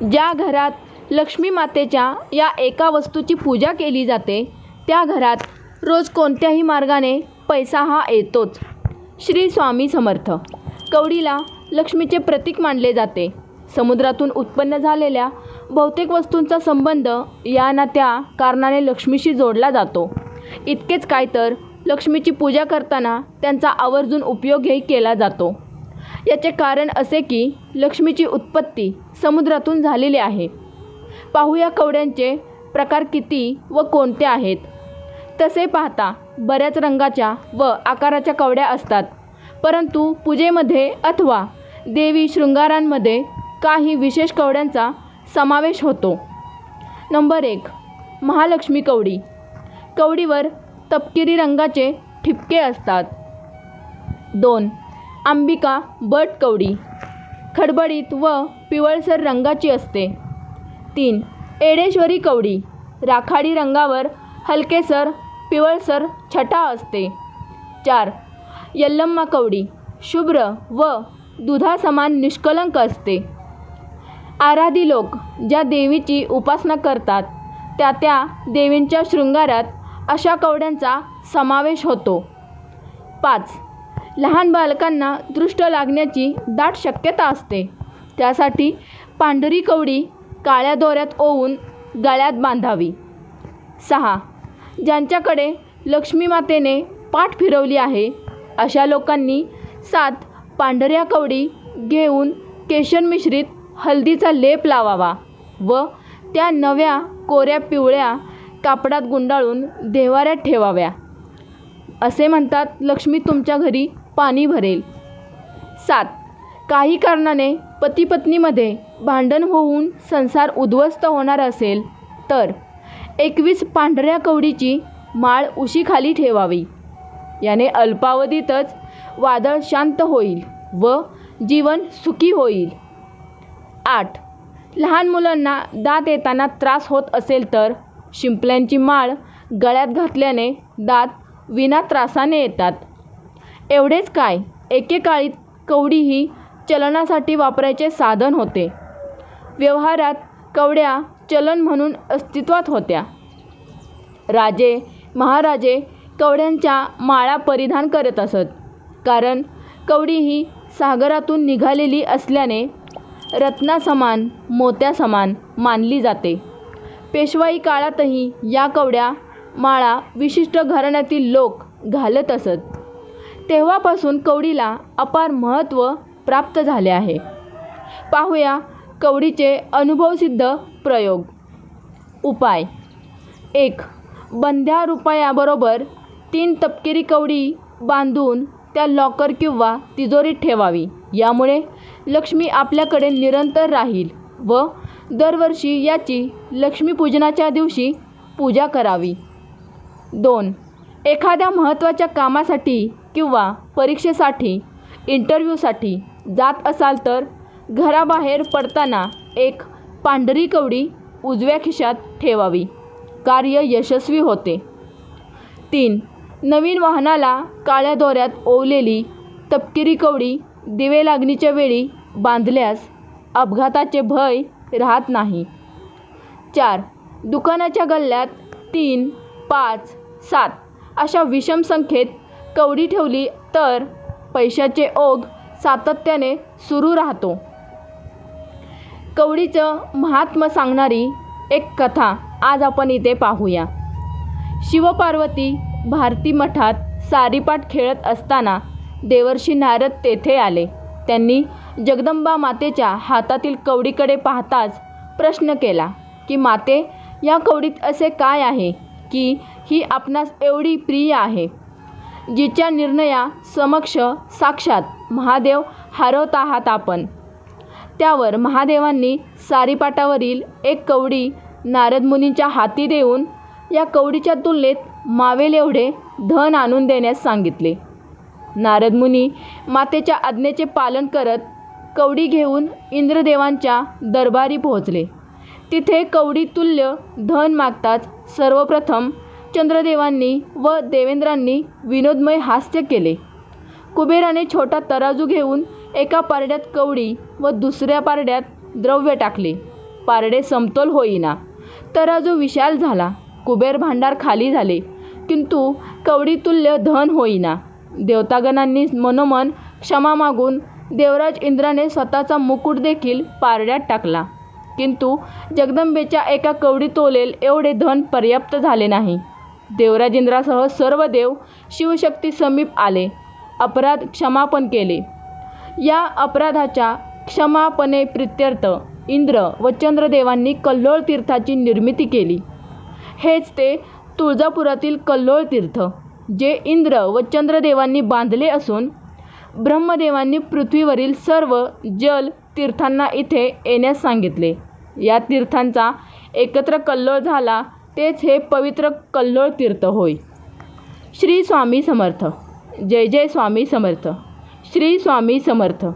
ज्या घरात लक्ष्मी मातेच्या या एका वस्तूची पूजा केली जाते त्या घरात रोज कोणत्याही मार्गाने पैसा हा येतोच. श्री स्वामी समर्थ. कवडीला लक्ष्मीचे प्रतीक मानले जाते. समुद्रातून उत्पन्न झालेल्या बहुतेक वस्तूंचा संबंध या ना त्या कारणाने लक्ष्मीशी जोडला जातो. इतकेच काय तर लक्ष्मीची पूजा करताना त्यांचा आवर्जून उपयोगही केला जातो. याचे कारण असे की लक्ष्मीची उत्पत्ती समुद्रातून झालेली आहे. पाहूया कवड्यांचे प्रकार किती व कोणते आहेत. तसे पाहता बऱ्याच रंगाच्या व आकाराच्या कवड्या असतात परंतु पूजेमध्ये अथवा देवी शृंगारांमध्ये काही विशेष कवड्यांचा समावेश होतो. नंबर एक महालक्ष्मी कवडी. कवडीवर तपकिरी रंगाचे ठिपके असतात. दोन अंबिका बट कवडी खडबडीत व पिवळसर रंगाची असते. तीन एडेश्वरी कवडी राखाडी रंगावर हलकेसर पिवळसर छटा असते. चार यल्लम्मा कवडी शुभ्र व दुधासमान निष्कलंक असते. आराधी लोक ज्या देवीची उपासना करतात त्या त्या देवींच्या शृंगारात अशा कवड्यांचा समावेश होतो. पाच लहान बालकांना दृष्ट लागण्याची दाट शक्यता असते. त्यासाठी पांढरी कवडी काळ्या दोऱ्यात ओवून गळ्यात बांधावी. सहा. ज्यांच्याकडे लक्ष्मी मातेने पाठ फिरवली आहे अशा लोकांनी सात पांढऱ्या कवडी घेऊन केशर मिश्रित हळदीचा लेप लावावा व त्या नव्या कोऱ्या पिवळ्या कापडात गुंडाळून देवाऱ्यात ठेवाव्या. असे म्हणतात लक्ष्मी तुमच्या घरी पाणी भरेल. सात. काही कारणाने पती पत्नीमध्ये भांडण होऊन संसार उद्ध्वस्त होणार असेल तर एकवीस पांढऱ्या कवडीची माळ उशीखाली ठेवावी. याने अल्पावधीतच वादळ शांत होईल व जीवन सुखी होईल. आठ. लहान मुलांना दात येताना त्रास होत असेल तर शिंपल्यांची माळ गळ्यात घातल्याने दात विना त्रासाने येतात. एवढेच काय? एकेकाळी कवडी ही चलनासाठी वापरायचे साधन होते. व्यवहारात कवड्या चलन म्हणून अस्तित्वात होत्या. राजे महाराजे कवड्यांच्या माळा परिधान करत असत. कारण कवडी ही सागरातून निघालेली असल्याने रत्नासमान मोत्यासमान मानली जाते. पेशवाई काळातही या कवड्या माळा विशिष्ट घराण्यातील लोक घालत असत. तेव्हापासून कवडीला अपार महत्त्व प्राप्त झाले आहे. पाहूया कवडीचे अनुभवसिद्ध प्रयोग. उपाय. एक बंध्या रुपयाबरोबर तीन तपकिरी कवडी बांधून त्या लॉकर किंवा तिजोरीत ठेवावी. यामुळे लक्ष्मी आपल्याकडे निरंतर राहील व दरवर्षी याची लक्ष्मीपूजनाच्या दिवशी पूजा करावी. दोन एखाद्या महत्त्वाच्या कामासाठी किंवा परीक्षेसाठी इंटरव्ह्यूसाठी जात असाल तर घराबाहेर पडताना एक पांढरी कवडी उजव्या खिशात ठेवावी. कार्य यशस्वी होते. तीन. नवीन वाहनाला काळ्या दोऱ्यात ओवलेली तपकिरी कवडी दिवे लागणीच्या वेळी बांधल्यास अपघाताचे भय राहत नाही. चार. दुकानाच्या गल्ल्यात तीन पाच सात अशा विषम संख्येत कवडी ठेवली तर पैशाचे ओघ सातत्याने सुरू राहतो. कवडीचं महात्म्य सांगणारी एक कथा आज आपण इथे पाहूया. शिवपार्वती भारती मठात सारीपाट खेळत असताना देवर्षी नारद तेथे आले. त्यांनी जगदंबा मातेच्या हातातील कवडीकडे पाहताच प्रश्न केला की माते या कवडीत असे काय आहे की ही आपणास एवढी प्रिय आहे? जिच्या निर्णया समक्ष साक्षात महादेव हरवत आहात आपण. त्यावर महादेवांनी सारीपाटावरील एक कवडी नारद मुनींच्या हाती देऊन या कवडीच्या तुलनेत मावेल एवढे धन आणून देण्यास सांगितले. नारद मुनी मातेच्या आज्ञेचे पालन करत कवडी घेऊन इंद्रदेवांच्या दरबारी पोहोचले. तिथे कवडी तुल्य धन मागताच सर्वप्रथम चंद्रदेवांनी व देवेंद्रांनी विनोदमय हास्य केले. कुबेराने छोटा तराजू घेऊन एका पारड्यात कवडी व दुसऱ्या पारड्यात द्रव्य टाकले. पारडे समतोल होईना. तराजू विशाल झाला. कुबेर भांडार खाली झाले. किंतु कवडीतुल्य धन होईना. देवतागणांनी मनोमन क्षमा मागून देवराज इंद्राने स्वतःचा मुकुट देखील पारड्यात टाकला. किंतु जगदंबेच्या एका कवडी तोलेल एवढे धन पर्याप्त झाले नाही. देवराजेंद्रासह सर्व देव शिवशक्ती समीप आले. अपराध क्षमापन केले. या अपराधाच्या क्षमापणे प्रित्यर्थ इंद्र व चंद्रदेवांनी कल्लोळ तीर्थाची निर्मिती केली. हेच ते तुळजापुरातील कल्लोळ तीर्थ जे इंद्र व चंद्रदेवांनी बांधले असून ब्रह्मदेवांनी पृथ्वीवरील सर्व जल तीर्थांना इथे येण्यास सांगितले. या तीर्थांचा एकत्र कल्लोळ झाला तेच हे पवित्र कल्लोळ तीर्थ होय. श्री स्वामी समर्थ. जय जय स्वामी समर्थ. श्री स्वामी समर्थ.